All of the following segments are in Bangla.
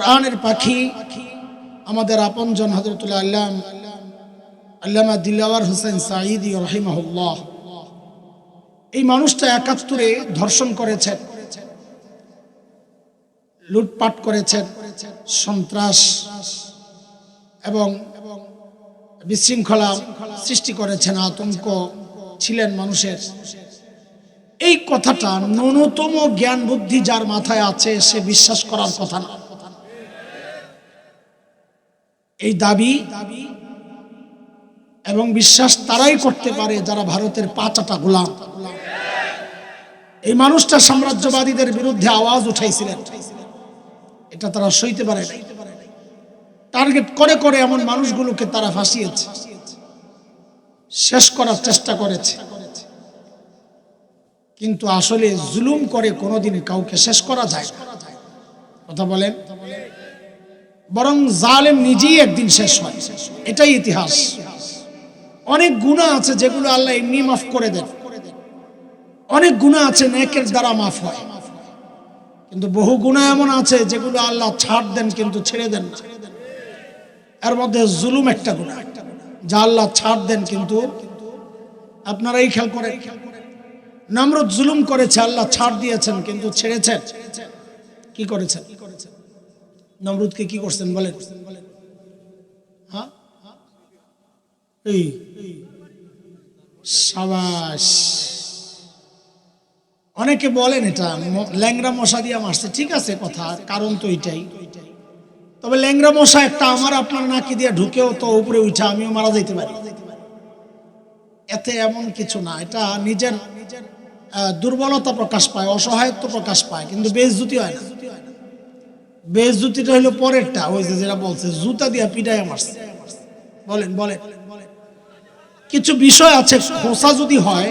কোরআনের পাখি আমাদের আপনজন হজরতুল্লাহ আল্লাম, আল্লামা দিলাওয়ার হোসেন সাঈদি রহিমাহুল্লাহ। এই মানুষটা একাত্তরে ধর্ষণ করেছেন, লুটপাট করেছেন, সন্ত্রাস এবং বিশৃঙ্খলা সৃষ্টি করেছেন, আতঙ্ক ছিলেন মানুষের। এই কথাটা ন্যূনতম জ্ঞান বুদ্ধি যার মাথায় আছে, সে বিশ্বাস করার কথা না। এই দাবি এবং বিশ্বাস তারাই করতে পারে যারা ভারতের পাঁচাটা গোলাম। এই মানুষটা সাম্রাজ্যবাদীদের বিরুদ্ধে আওয়াজ উঠাইছিলেন। এটা তারা সইতে পারে টার্গেট করে করে এমন মানুষগুলোকে তারা ফাঁসিয়েছে। শেষ করার চেষ্টা করেছে। কিন্তু আসলে জুলুম করে কোনোদিন কাউকে শেষ করা যায় কথা বলেন? বরং জালেম নিজেই একদিন শেষ হয়। এটাই ইতিহাস। অনেক গুণা আছে যেগুলো আল্লাহ এমনি মাফ করে দেন। অনেক গুণা আছে নেকের দ্বারা মাফ হয়। কিন্তু বহু গুণা এমন আছে যেগুলো আল্লাহ ছাড় দেন কিন্তু ছেড়ে দেন এর মধ্যে জুলুম একটা গুণা যা আল্লাহ ছাড় দেন কিন্তু আপনারা এই খেয়াল করেন। নামরত জুলুম করেছে, আল্লাহ ছাড় দিয়েছেন কিন্তু ছেড়েছেন। কি করেছেন কি করেছেন? নমরুদকে কি করছেন বলেন? হ্যাঁ? সাবাস। অনেকে বলেন এটা ল্যাংরা মশা দিয়ে মারছে, ঠিক আছে কথা, কারণ তো এটাই। তবে ল্যাংরা মশা একটা আমার আপনার নাকি দিয়ে ঢুকেও তো উপরে উঠা আমিও মারা যাইতে পারি। এতে এমন কিছু না, এটা নিজের দুর্বলতা প্রকাশ পায়, অসহায়ত্ব প্রকাশ পায়, কিন্তু বেজুতি হয় না। বেজুতিটা হলো পরেরটা, ওই যে যেটা বলছে, জুতা দিয়া পিটায় মারছে। বলেন বলেন। কিছু বিষয় আছে, খোসা যদি হয়,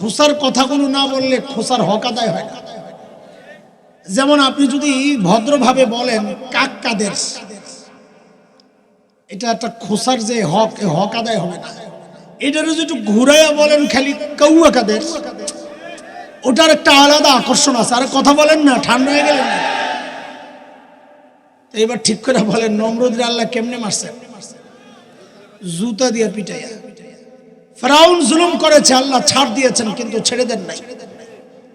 খোসার কথাগুলো না বললে খোসার হক আদায় হয় না। যেমন আপনি যদি ভদ্রভাবে বলেন কাক কাদের এটা একটা খোসার যে হক হক আদায় হবে না। এটার যদি ঘুরাইয়া বলেন, খালি কৌয়া কাদের ওটার একটা আলাদা আকর্ষণ আছে। আর কথা বলেন না, ঠান্ডা হয়ে গেলেন। না তো এবার ঠিক করে বলেন, নমরুদ্র আল্লাহ কেমনে মারছেন জুতা দিয়ে পিটাইয়া। ফেরাউন জুলুম করেছে, আল্লাহ ছাড় দিয়েছেন, কিন্তু ছেড়ে দেন নাই।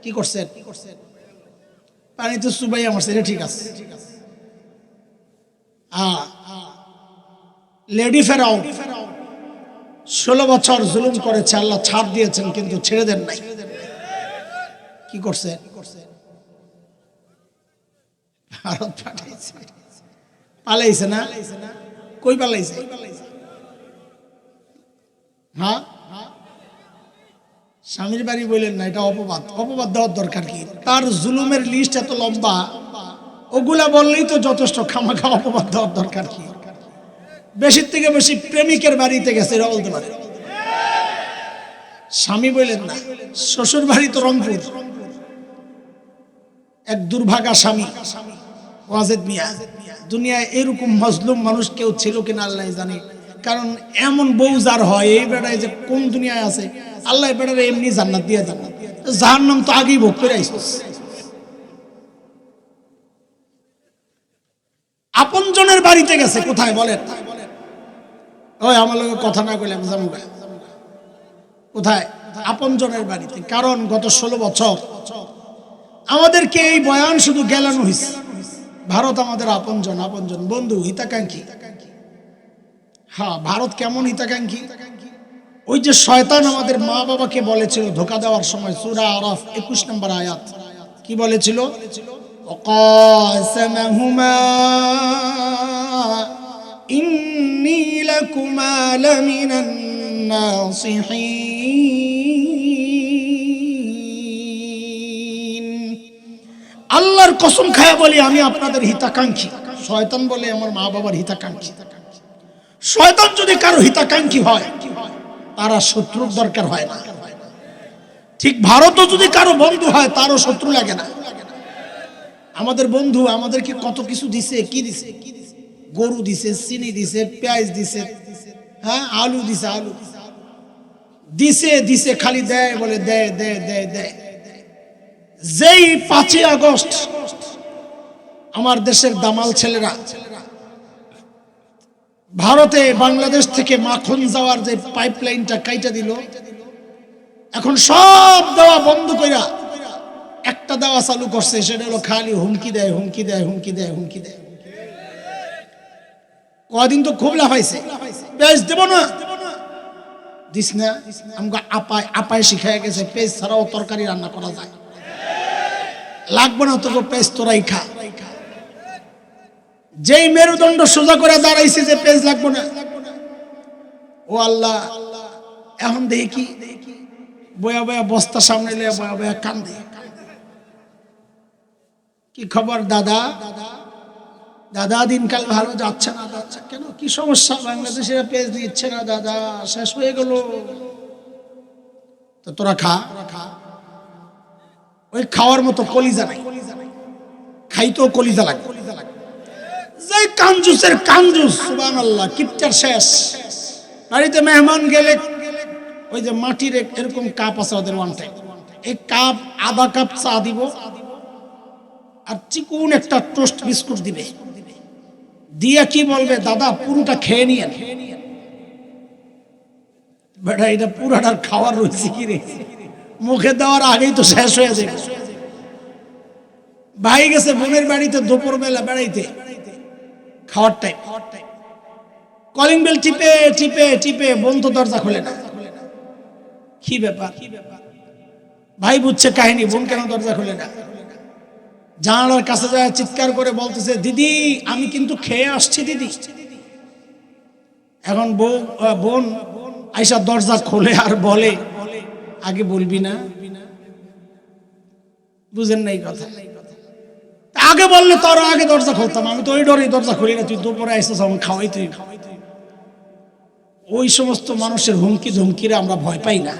কি করছেন? পানিতে সুবাইয়া মারছে, এটা ঠিক আছে। হ্যাঁ লেডি ফেরাউন, ষোলো বছর জুলুম করেছে, আল্লাহ ছাড় দিয়েছেন, কিন্তু ছেড়ে দেন নাই। কি করছে ভারত পাঠাইছে পালাইছে না? কই পালাইছে? হ্যাঁ স্বামীর বাড়ি বললেন না, এটা অপবাদ। অপবাদ দেওয়ার দরকার কি? তার জুলুমের লিস্ট এত লম্বা, ওগুলা বললেই তো যথেষ্ট। খামাখা অপবাদ দেওয়ার দরকার কি? বেশির থেকে বেশি প্রেমিকের বাড়িতে গেছে, এরা বলতে পারে। স্বামী বললেন না শ্বশুর বাড়ি তো রংপুর। এক দুর্ভাগা স্বামী। ওয়াজেদ মিয়া, দুনিয়ায় এরকম মজলুম মানুষ কেউ ছিল কিনা আল্লাহ জানে। কারণ এমন বউ যার হয়, এই বেড়ায় যে কোন দুনিয়ায় আছে, আল্লাহ বেড়ারে এমনি জান্নাত দিয়ে জান্নাত যার নাম তো আগেই ভোগ করে আইসিস আপনজনের বাড়িতে গেছে, কোথায় বলেন? ওই আমার লোক কথা না কইলে আমি যাব গা। কোথায়? আপনজনের বাড়িতে। কারণ গত ষোলো বছর আমাদেরকে এই বয়ান শুধু গেলানো হয়েছে ভারত আমাদের আপনজন আপনজন বন্ধু, হিতাকাঙ্ক্ষী। হ্যাঁ ভারত কেমন হিতাকাঙ্ক্ষী? ওই যে শয়তান আমাদের মা বাবাকে বলেছিল, ধোকা দেওয়ার সময়, সুরা আরফ, একুশ নম্বর আয়াত, কি বলেছিল? ইন্নি লাকুমা লামিনান নাসিহিন আল্লাহর কসম খায়া বলি, আমি আপনাদের হিতাকাঙ্ক্ষী। শয়তান বলে আমার মা বাবার হিতাকাঙ্ক্ষী। শয়তান যদি কারও হিতাকাঙ্ক্ষী হয়, তারা শত্রুর দরকার হয় না। ঠিক ভারতও যদি কারও বন্ধু হয়, তারও শত্রু লাগে না। আমাদের বন্ধু আমাদেরকে কত কিছু দিছে, কি দিছে? গরু দিছে, চিনি দিছে, পেঁয়াজ দিছে হ্যাঁ আলু দিছে আলু দিছে দিছে, খালি দেয়, বলে দেয় দেয় দেয় দেয়। যেই পাঁচই আগস্ট আমার দেশের দামাল ছেলেরা, ভারতে বাংলাদেশ থেকে মাখন যাওয়ার যে পাইপ লাইনটা কাইটা দিল, এখন সব দেওয়া বন্ধ কইরা একটা দেওয়া চালু করছে, সেটা হলো খালি হুমকি দেয় হুমকি দেয় হুমকি দেয় হুমকি দেয়। কদিন তো খুব লাফাইছে। পেঁয়াজ দেব না? দিস না আমাকে আপায় আপায় শিখাই গেছে, পেঁয়াজ ছাড়াও তরকারি রান্না করা যায়। লাগবে না তোকে পেঁয়াজ তোরাই খা যেই মেরুদণ্ড সোজা করে দাঁড়াইছে যে পেঁয়াজ লাগবে না। ও আল্লাহ, এখন দেখি, বয়া বয়া বস্তা সামনে লিয়ে বয়া বয়া কান্দে। কি খবর দাদা? দাদা, দিনকাল ভালো যাচ্ছে না, যাচ্ছে কেন? কি সমস্যা? বাংলাদেশের পেজ দিচ্ছে না দাদা, শেষ হয়ে গেল। তো তোরা খা। ওই খাওয়ার মতো কলিজা নাই। খাইতেও কলিজা লাগে। যে কাঞ্জুসের কাঞ্জুস সুবান আল্লাহ কিপটার শেষ। বাড়িতে মেহমান গেলে ওই যে মাটির এরকম কাপ আছে ওদের ওয়ান টাইম এই কাপ আধা কাপ চা দিব আর চিকুন একটা টোস্ট বিস্কুট দিবে। দিয়ে কি বলবে, দাদা, পুরোটা খেয়ে নিয়ে বেটা, এটা পুরাটার খাওয়ার রয়েছে কি রে? মুখে দেওয়ার আগেই তো শেষ হয়ে যাবে। ভাই গেছে বোনের বাড়িতে দুপুর বেলা বেড়াইতে। খাওয়ার টাইম কলিং বেল টিপে টিপে টিপে বন্ধ দরজা খোলে না। কি ব্যাপার? ভাই বুঝছে কাহিনী, বোন কেন দরজা খোলে না? জানালার কাছে যায়, চিৎকার করে বলতেছে, দিদি, আমি কিন্তু খেয়ে আসছি, দিদি। এখন বউ বোন আইসা দরজা খোলে আর বলে আগে বলবি না? বুঝেন নাই কথা। আগে বললে তোর আগে দরজা খুলতাম। আমি তো ওই ডরে দরজা খুলি না। তুই দুপুরে আইসিস আমার খাওয়াই তুই ওই সমস্ত মানুষের হুমকি ধুমকিরে আমরা ভয় পাই না।